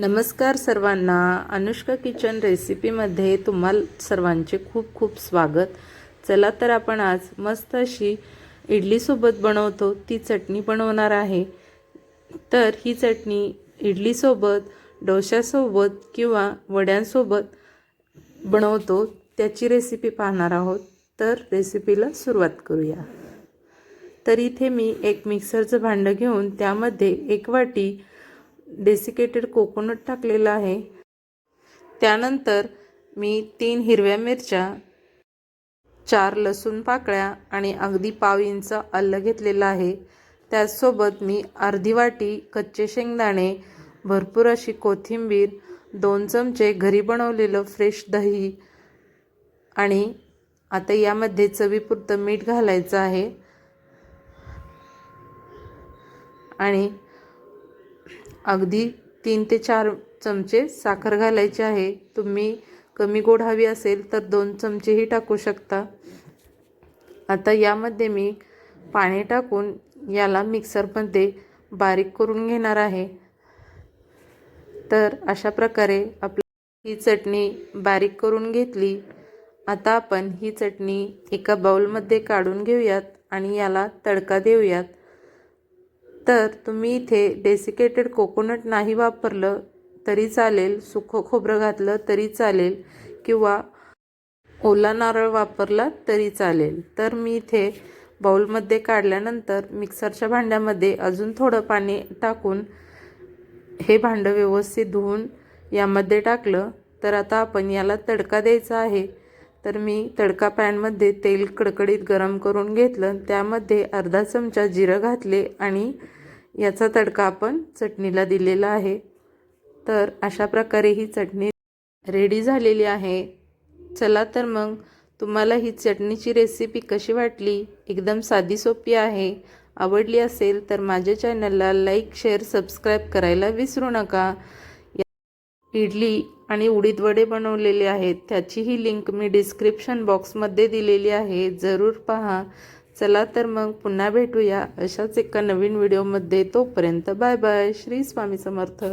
नमस्कार सर्वांना. अनुष्का किचन रेसिपीमध्ये तुम्हाला सर्वांचे खूप खूप स्वागत. चला तर आपण आज मस्त अशी इडलीसोबत बनवतो. ती चटणी बनवणार आहे. तर ही चटणी इडलीसोबत डोश्यासोबत किंवा वड्यांसोबत बनवतो. त्याची रेसिपी पाहणार आहोत. तर रेसिपीला सुरुवात करूया. तर इथे मी एक मिक्सरचं भांडं घेऊन त्यामध्ये एक वाटी डेसिकेटेड कोकोनट टाकलेलं आहे. त्यानंतर मी तीन हिरव्या मिरच्या चार लसूण पाकळ्या आणि अगदी पाव इंच आलं घेतलेलं आहे. त्याचसोबत मी अर्धी वाटी कच्चे शेंगदाणे भरपूर अशी कोथिंबीर दोन चमचे घरी बनवलेलं फ्रेश दही आणि आता यामध्ये चवीपुरतं मीठ घालायचं आहे. आणि अगदी तीन ते चार चमचे साखर घालायचे आहे. तुम्ही कमी गोड हवी असेल तर दोन चमचेही टाकू शकता. आता यामध्ये मी पाणी टाकून याला मिक्सरमध्ये बारीक करून घेणार आहे. तर अशा प्रकारे आपली ही चटणी बारीक करून घेतली. आता आपण ही चटणी एका बाउलमध्ये काढून घेऊयात आणि याला तडका देऊयात. तर तुम्ही इथे डेसिकेटेड कोकोनट नाही वापरलं तरी चालेल सुखं खोबरं घातलं तरी चालेल किंवा ओला नारळ वापरला तरी चालेल. तर मी इथे बाउलमध्ये काढल्यानंतर मिक्सरच्या भांड्यामध्ये अजून थोडं पाणी टाकून हे भांडं व्यवस्थित धुवून यामध्ये टाकलं. तर आता आपण याला तडका द्यायचा आहे. तर मी तडका पॅनमध्ये तेल कडकडीत गरम करून घेतलं. त्यामध्ये अर्धा चमचा जिरं घातले आणि याचा तडका आपण चटणीला दिलेला आहे. तर अशा प्रकारे ही चटणी रेडी झालेली आहे. चला तर मग तुम्हाला ही चटणीची रेसिपी कशी वाटली? एकदम साधी सोपी आहे. आवडली असेल तर माझ्या चॅनलला लाईक शेअर सबस्क्राईब करायला विसरू नका. इडली आणि उडीद वडे बनवलेले आहेत. त्याचीही लिंक मी डिस्क्रिप्शन बॉक्समध्ये दिलेली आहे. जरूर पहा. चला तर मग पुन्हा भेटूया अशाच एका नवीन व्हिडिओमध्ये. तोपर्यंत बाय बाय. श्री स्वामी समर्थ.